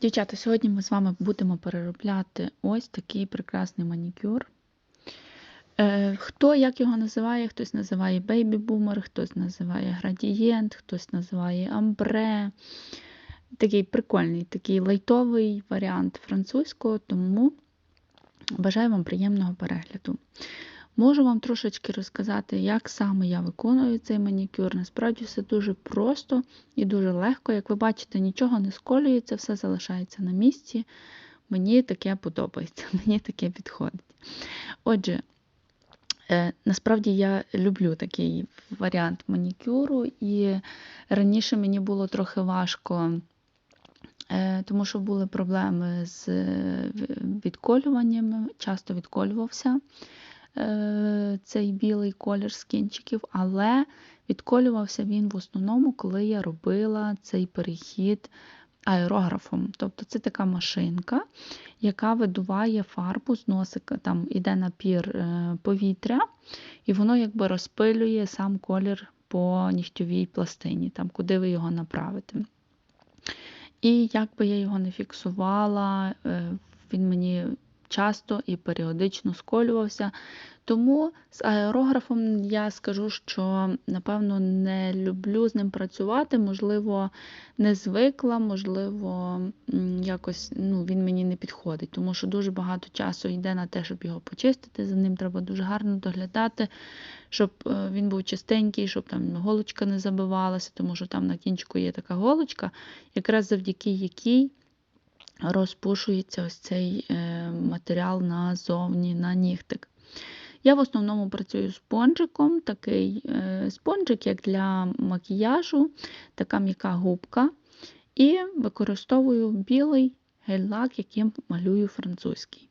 Дівчата, сьогодні ми з вами будемо переробляти ось такий прекрасний манікюр. Е, Хто як його називає? Хтось називає бейбі-бумер, хтось називає градієнт, хтось називає амбре. Такий прикольний, такий лайтовий варіант французького, тому бажаю вам приємного перегляду. Можу вам трошечки розказати, як саме я виконую цей манікюр. Насправді все дуже просто і дуже легко. Як ви бачите, нічого не сколюється, все залишається на місці. Мені таке подобається, мені таке підходить. Отже, е, насправді я люблю такий варіант манікюру, і раніше мені було трохи важко. е, Тому що були проблеми з е, відколюваннями, часто відколювався цей білий колір з кінчиків, але відколювався він в основному, коли я робила цей перехід аерографом. Тобто це така машинка, яка видуває фарбу з носика, там іде напір е, повітря, і воно якби розпилює сам колір по нігтьовій пластині, там, куди ви його направите. І як би я його не фіксувала, е, він мені часто і періодично сколювався. Тому з аерографом я скажу, що, напевно, не люблю з ним працювати, можливо, не звикла, можливо, якось ну, він мені не підходить, тому що дуже багато часу йде на те, щоб його почистити. За ним треба дуже гарно доглядати, щоб е, він був чистенький, щоб там голочка не забивалася, тому що там на кінчику є така голочка, якраз завдяки якій розпушується ось цей е, матеріал назовні на нігтик. Я в основному працюю спонжиком, такий е, спонжик, як для макіяжу, така м'яка губка. І використовую білий гель-лак, яким малюю французький.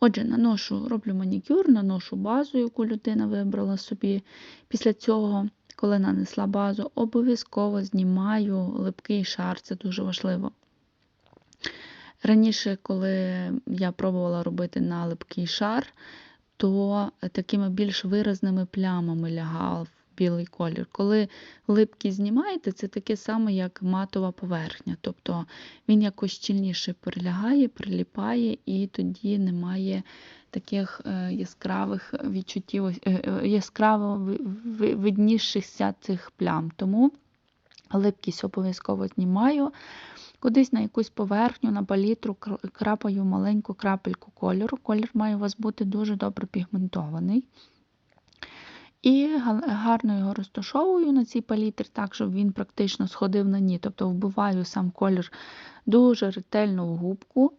Отже, наношу, роблю манікюр, наношу базу, яку людина вибрала собі. Після цього, коли нанесла базу, обов'язково знімаю липкий шар, це дуже важливо. Раніше, коли я пробувала робити на липкий шар, то такими більш виразними плямами лягав білий колір. Коли липкі знімаєте, це таке саме, як матова поверхня. Тобто він якось щільніше прилягає, приліпає, і тоді немає таких е, яскравих відчуттів, е, е, яскраво виднішихся цих плям. Тому липкість обов'язково знімаю. Кудись на якусь поверхню, на палітру крапаю маленьку крапельку кольору. Колір має у вас бути дуже добре пігментований. І гарно його розташовую на цій палітрі, так, щоб він практично сходив на ні. Тобто вбиваю сам колір дуже ретельно в губку.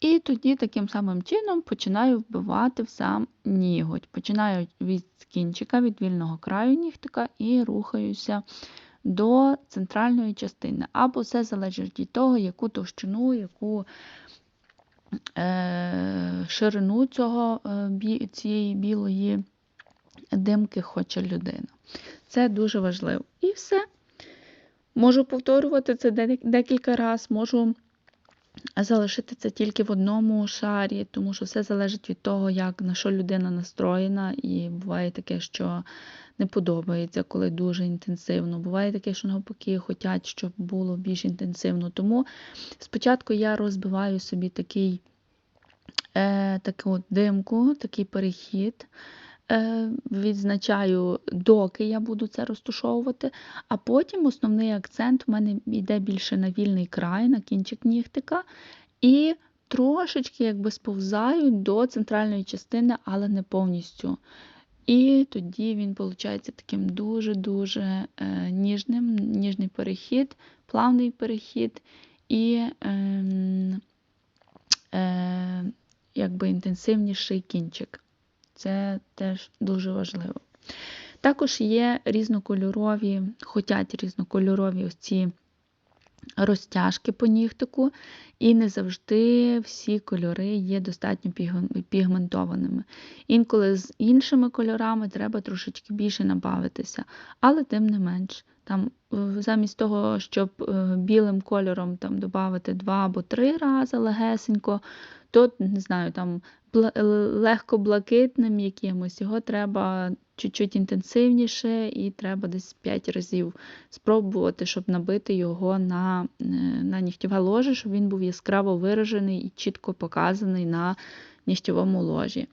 І тоді таким самим чином починаю вбивати в сам ніготь. Починаю від кінчика, від вільного краю нігтика і рухаюся до центральної частини. Або все залежить від того, яку товщину, яку е, ширину цього, е, цієї білої димки хоче людина. Це дуже важливо. І все. Можу повторювати це декілька разів, можу залишити це тільки в одному шарі, тому що все залежить від того, як на що людина настроєна, і буває таке, що не подобається, коли дуже інтенсивно. Буває таке, що навпаки хочуть, щоб було більш інтенсивно. Тому спочатку я розбиваю собі такий, е, таку димку, такий перехід. Е, відзначаю, доки я буду це розтушовувати, а потім основний акцент в мене йде більше на вільний край, на кінчик нігтика. І трошечки якби сповзаю до центральної частини, але не повністю. І тоді він виходить таким дуже-дуже е, ніжним, ніжний перехід, плавний перехід і е, е, якби інтенсивніший кінчик. Це теж дуже важливо. Також є різнокольорові, хотять різнокольорові ось ці розтяжки по нігтику, і не завжди всі кольори є достатньо пігментованими. Інколи з іншими кольорами треба трошечки більше набавитися, але тим не менш. Там, е, Замість того, щоб е, білим кольором там, додати два або три рази легесенько, то, не знаю, там легко блакитним якимось, його треба чуть-чуть інтенсивніше і треба десь 5 разів спробувати, щоб набити його на, е, на нігтєве ложе, щоб він був яскраво виражений і чітко показаний на нігтєвому ложі.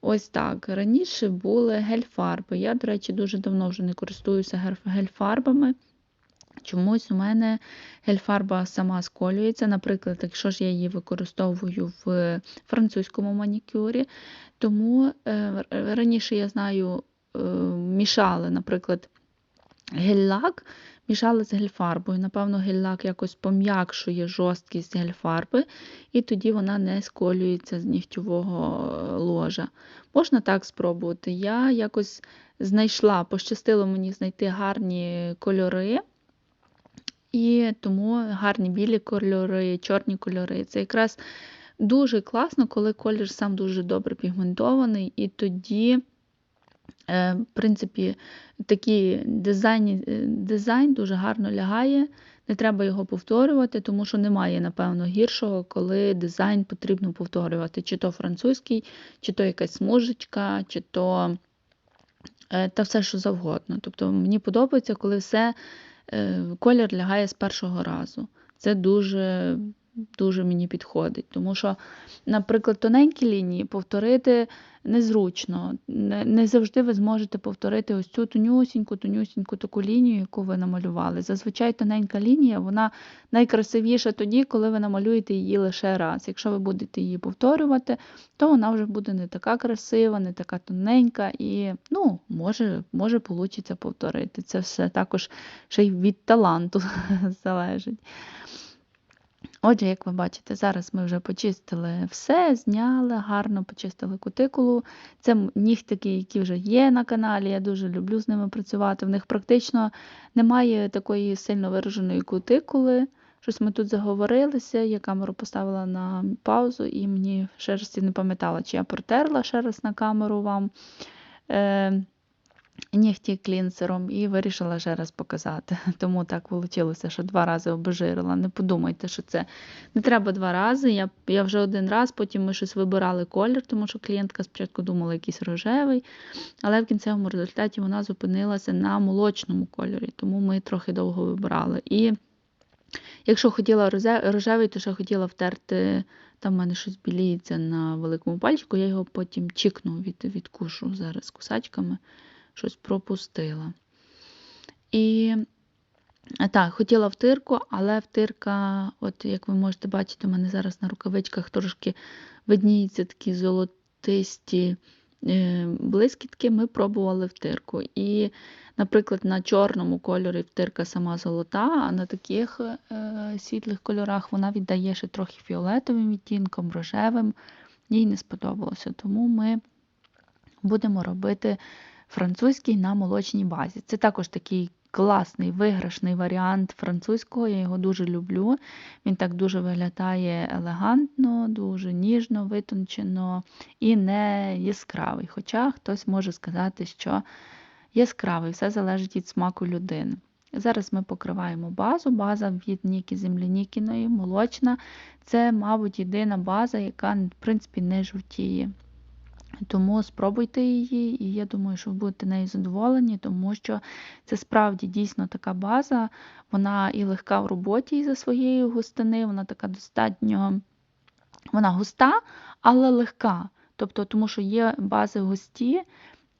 Ось так. Раніше були гель-фарби. Я, до речі, дуже давно вже не користуюся гель-фарбами. Чомусь у мене гель-фарба сама сколюється. Наприклад, якщо ж я її використовую в французькому манікюрі, тому е, раніше я знаю, е, мішали, наприклад, гель-лак, мішали з гель-фарбою. Напевно, гель-лак якось пом'якшує жорсткість гель-фарби, і тоді вона не сколюється з нігтєвого е, ложа. Можна так спробувати. Я якось знайшла, пощастило мені знайти гарні кольори. І тому гарні білі кольори, чорні кольори. Це якраз дуже класно, коли колір сам дуже добре пігментований, і тоді, е, в принципі, такий дизайн, е, дизайн дуже гарно лягає. Не треба його повторювати, тому що немає, напевно, гіршого, коли дизайн потрібно повторювати. Чи то французький, чи то якась смужечка, чи то е, та все, що завгодно. Тобто мені подобається, коли все колір лягає з першого разу. Це дуже, дуже мені підходить. Тому що, наприклад, тоненькі лінії повторити незручно. Не, завжди ви зможете повторити ось цю тонюсіньку, тонюсіньку таку лінію, яку ви намалювали. Зазвичай тоненька лінія, вона найкрасивіша тоді, коли ви намалюєте її лише раз. Якщо ви будете її повторювати, то вона вже буде не така красива, не така тоненька і, ну, може, може получиться повторити. Це все також ще й від таланту залежить. Отже, як ви бачите, зараз ми вже почистили все, зняли, гарно почистили кутикулу. Це нігтики, які вже є на каналі. Я дуже люблю з ними працювати. В них практично немає такої сильно вираженої кутикули. Щось ми тут заговорилися, я камеру поставила на паузу, і мені раз не пам'ятала, чи я протерла ще раз на камеру вам. Е, нігті клінсером і вирішила ще раз показати. Тому так вийшло, що два рази обезжирила. Не подумайте, що це не треба два рази. Я, я вже один раз, потім ми щось вибирали колір, тому що клієнтка спочатку думала якийсь рожевий, але в кінцевому результаті вона зупинилася на молочному кольорі, тому ми трохи довго вибирали. І якщо хотіла рожевий, то ще хотіла втерти. Там в мене щось біліється на великому пальчику, я його потім чікну від, відкушу зараз кусачками щось пропустила. І так, хотіла втирку, але втирка, от як ви можете бачити, у мене зараз на рукавичках трошки видніються такі золотисті е, блискітки. Ми пробували втирку. І, наприклад, на чорному кольорі втирка сама золота, а на таких е, світлих кольорах вона віддає ще трохи фіолетовим відтінком, рожевим. Їй не сподобалося. Тому ми будемо робити французький на молочній базі. Це також такий класний виграшний варіант французького, я його дуже люблю. Він так дуже виглядає елегантно, дуже ніжно, витончено і не яскравий. Хоча хтось може сказати, що яскравий, все залежить від смаку людини. Зараз ми покриваємо базу. База від Ніки Землянікіної, молочна. Це, мабуть, єдина база, яка, в принципі, не жовтіє. Тому спробуйте її, і я думаю, що ви будете нею задоволені, тому що це справді дійсно така база, вона і легка в роботі із-за своєї густини, вона така достатньо вона густа, але легка. Тобто, тому що є бази густі,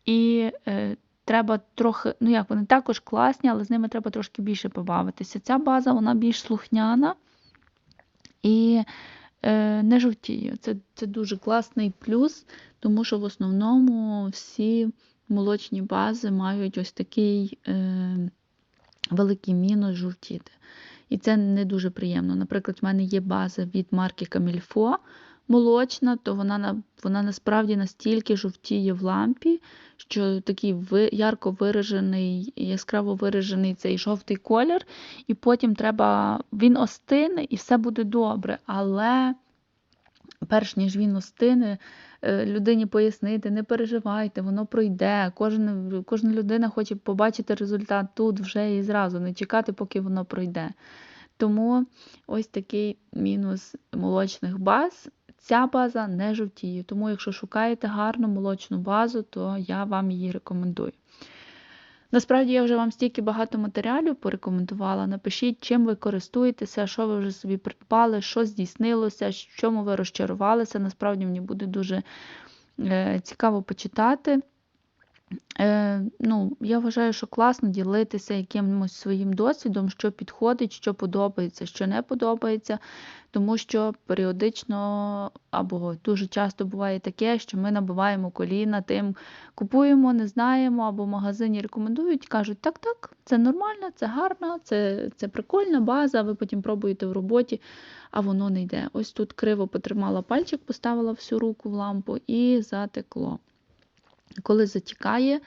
і е, треба трохи, ну як вони також класні, але з ними треба трошки більше побавитися. Ця база вона більш слухняна і не жовтіє. Це, це дуже класний плюс, тому що в основному всі молочні бази мають ось такий е, великий мінус жовтіти. І це не дуже приємно. Наприклад, в мене є база від марки Камільфо молочна, то вона вона насправді настільки жовтіє в лампі, що такий ярко виражений, яскраво виражений цей жовтий колір, і потім треба, він остине і все буде добре. Але перш ніж він остине, е, людині пояснити, не переживайте, воно пройде. Кожна, кожна людина хоче побачити результат тут вже і зразу, не чекати, поки воно пройде. Тому ось такий мінус молочних баз ця база не жовтіє. Тому, якщо шукаєте гарну молочну базу, то я вам її рекомендую. Насправді я вже вам стільки багато матеріалів порекомендувала. Напишіть, чим ви користуєтеся, що ви вже собі придбали, що здійснилося, в чому ви розчарувалися. Насправді мені буде дуже е, цікаво почитати. Е, ну, Я вважаю, що класно ділитися якимось своїм досвідом, що підходить, що подобається, що не подобається, тому що періодично або дуже часто буває таке, що ми набиваємо коліна тим, купуємо, не знаємо, або в магазині рекомендують, кажуть, так-так, це нормально, це гарно, це, це прикольна база, ви потім пробуєте в роботі, а воно не йде. Ось тут криво потримала пальчик, поставила всю руку в лампу і затекло. Коли затікає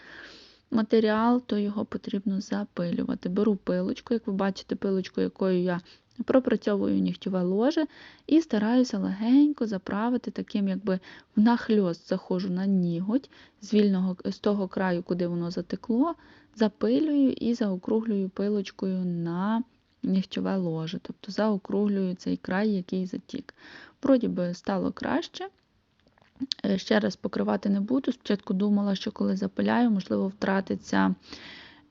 матеріал, то його потрібно запилювати. Беру пилочку, як ви бачите, пилочку, якою я пропрацьовую нігтєве ложе, і стараюся легенько заправити, таким, якби нахльост заходжу на ніготь з вільного, з того краю, куди воно затекло, запилюю і заокруглюю пилочкою на нігтєве ложе, тобто заокруглюю цей край, який затік. Вроді би стало краще. Е, ще раз покривати не буду. Спочатку думала, що коли запиляю, можливо, втратиться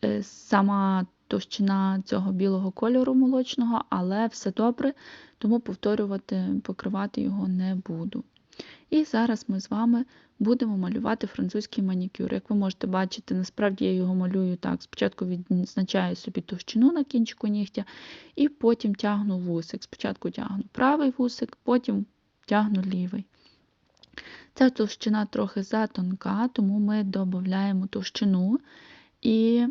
е, сама товщина цього білого кольору молочного, але все добре, тому повторювати, покривати його не буду. І зараз ми з вами будемо малювати французький манікюр. Як ви можете бачити, насправді я його малюю так. Спочатку відзначаю собі товщину на кінчику нігтя, і потім тягну вусик. Спочатку тягну правий вусик, потім тягну лівий. Ця товщина трохи затонка, тому ми додаємо товщину. І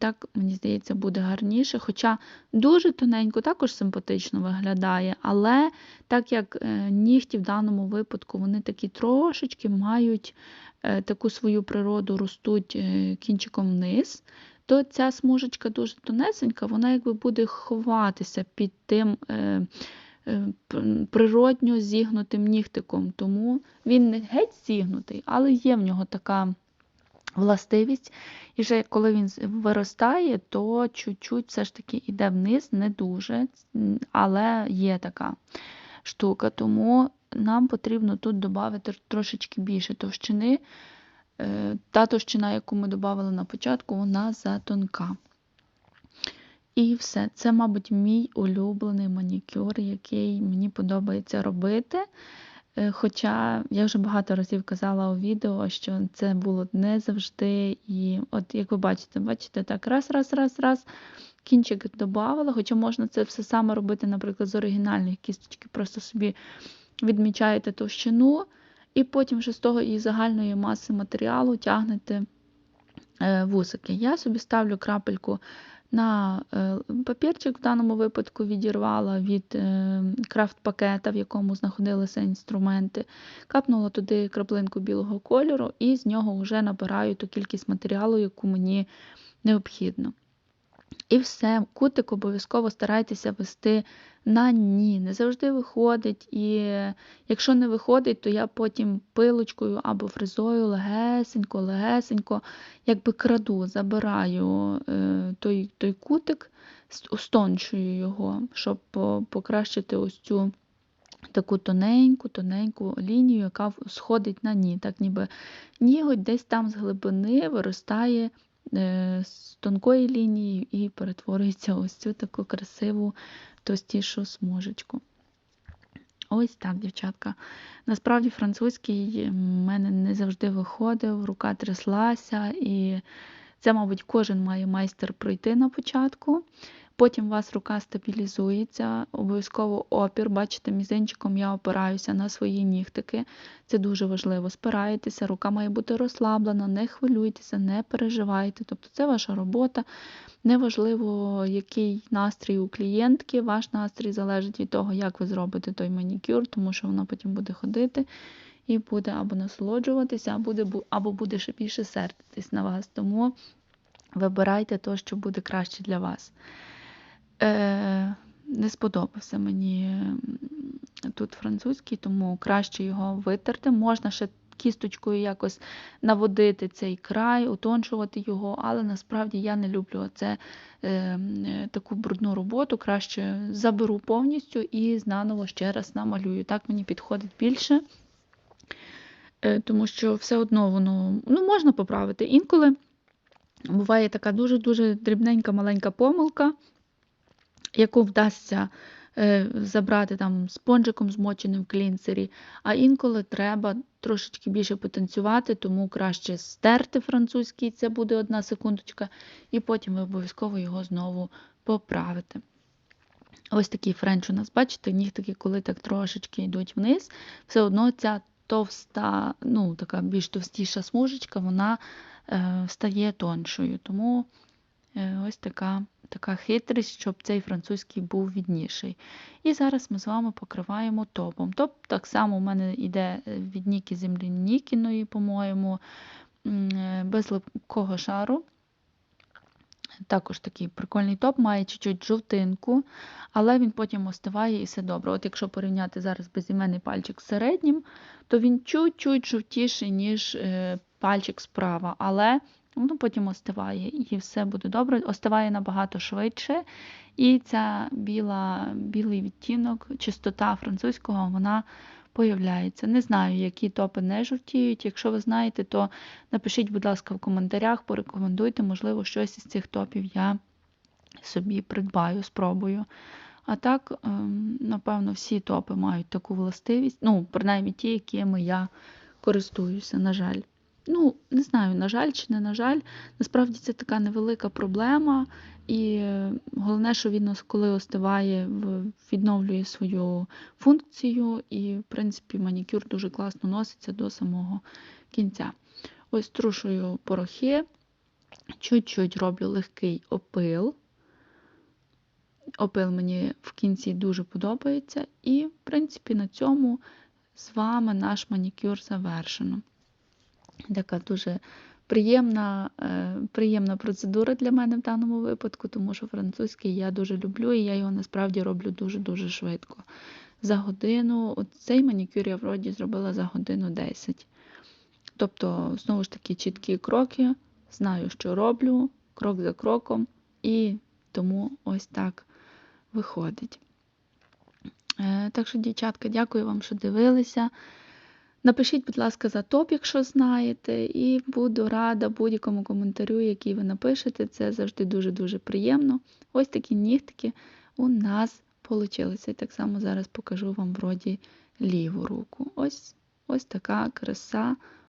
так, мені здається, буде гарніше. Хоча дуже тоненько також симпатично виглядає, але так як е, нігті в даному випадку вони такі трошечки мають е, таку свою природу, ростуть е, кінчиком вниз, то ця смужечка дуже тонесенька, вона якби буде ховатися під тим. Е, природньо зігнутим нігтиком, тому він не геть зігнутий, але є в нього така властивість. І вже коли він виростає, то чуть-чуть все ж таки йде вниз, не дуже, але є така штука. Тому нам потрібно тут додати трошечки більше товщини. Е, та товщина, яку ми додали на початку, вона затонка. І все. Це, мабуть, мій улюблений манікюр, який мені подобається робити. Е, хоча я вже багато разів казала у відео, що це було не завжди. І от як ви бачите, бачите, так, раз, раз, раз, раз, кінчик додавала, хоча можна це все саме робити, наприклад, з оригінальних кісточки, просто собі відмічаєте товщину, і потім вже з того і загальної маси матеріалу тягнете е, вусики. Я собі ставлю крапельку на е, папірчик в даному випадку відірвала від е, крафт-пакета, в якому знаходилися інструменти, капнула туди краплинку білого кольору, і з нього вже набираю ту кількість матеріалу, яку мені необхідно. І все, кутик обов'язково старайтеся вести на ні. Не завжди виходить. І якщо не виходить, то я потім пилочкою або фрезою легесенько, легесенько, якби краду, забираю е, той той кутик, устончую його, щоб покращити ось цю. Таку тоненьку, тоненьку лінію, яка сходить на ні. Так ніби ніготь десь там з глибини виростає Е, з тонкої лінії і перетворюється ось цю таку красиву тостішу смужечку. Ось так, дівчатка. Насправді, французький в мене не завжди виходив, рука тряслася, і це, мабуть, кожен має майстер пройти на початку. Потім у вас рука стабілізується, обов'язково опір. Бачите, мізинчиком я опираюся на свої нігтики. Це дуже важливо. Спираєтеся, рука має бути розслаблена, не хвилюйтеся, не переживайте. Тобто це ваша робота. Неважливо, який настрій у клієнтки. Ваш настрій залежить від того, як ви зробите той манікюр, тому що вона потім буде ходити. І буде або насолоджуватися, або буде, або буде ще більше сердитись на вас. Тому вибирайте те, що буде краще для вас. Е, Не сподобався мені тут французький, тому краще його витерти. Можна ще кісточкою якось наводити цей край, утончувати його, але насправді я не люблю це, е, таку брудну роботу. Краще заберу повністю і знаново ще раз намалюю. Так мені підходить більше. Е, тому що все одно воно ну, можна поправити. Інколи буває така дуже-дуже дрібненька маленька помилка, яку вдасться е, забрати там спонжиком змоченим в клінцері, а інколи треба трошечки більше потанцювати, тому краще стерти французький, це буде одна секундочка, і потім ви обов'язково його знову поправите. Ось такий френч у нас, бачите, нігтики, коли так трошечки йдуть вниз, все одно ця товста, ну, така більш товстіша смужечка, вона е, стає тоншою. Тому е, ось така, така хитрість, щоб цей французький був відніший. І зараз ми з вами покриваємо топом. Топ так само у мене йде від Ніки землі Нікіної, по-моєму, е, без липкого шару. Також такий прикольний топ, має чуть-чуть жовтинку, але він потім остиває і все добре. От якщо порівняти зараз безіменний пальчик з середнім, то він чуть-чуть жовтіший, ніж е, пальчик справа, але воно потім остиває і все буде добре. Остиває набагато швидше. І ця біла, білий відтінок, чистота французького, вона появляється. Не знаю, які топи не жовтіють. Якщо ви знаєте, то напишіть, будь ласка, в коментарях, порекомендуйте, можливо, щось із цих топів я собі придбаю, спробую. А так, ем, напевно, всі топи мають таку властивість, ну, принаймні ті, якими я користуюся, на жаль. Ну, не знаю, на жаль чи не на жаль. Насправді це така невелика проблема, і головне, що він, коли остиває, відновлює свою функцію, і, в принципі, манікюр дуже класно носиться до самого кінця. Ось трушую порохи, чуть-чуть роблю легкий опил. Опил мені в кінці дуже подобається. І, в принципі, на цьому з вами наш манікюр завершено. Така дуже приємна, е, приємна процедура для мене в даному випадку, тому що французький я дуже люблю, і я його насправді роблю дуже-дуже швидко. За годину, от цей манікюр я вроді зробила за годину 10. Тобто, знову ж таки, чіткі кроки, знаю, що роблю, крок за кроком, і тому ось так виходить. Е, Так що, дівчатка, дякую вам, що дивилися. Напишіть, будь ласка, за топ, якщо знаєте, і буду рада будь-якому коментарю, який ви напишете. Це завжди дуже-дуже приємно. Ось такі нігтики у нас вийшли. І так само зараз покажу вам вроді ліву руку. Ось, ось така краса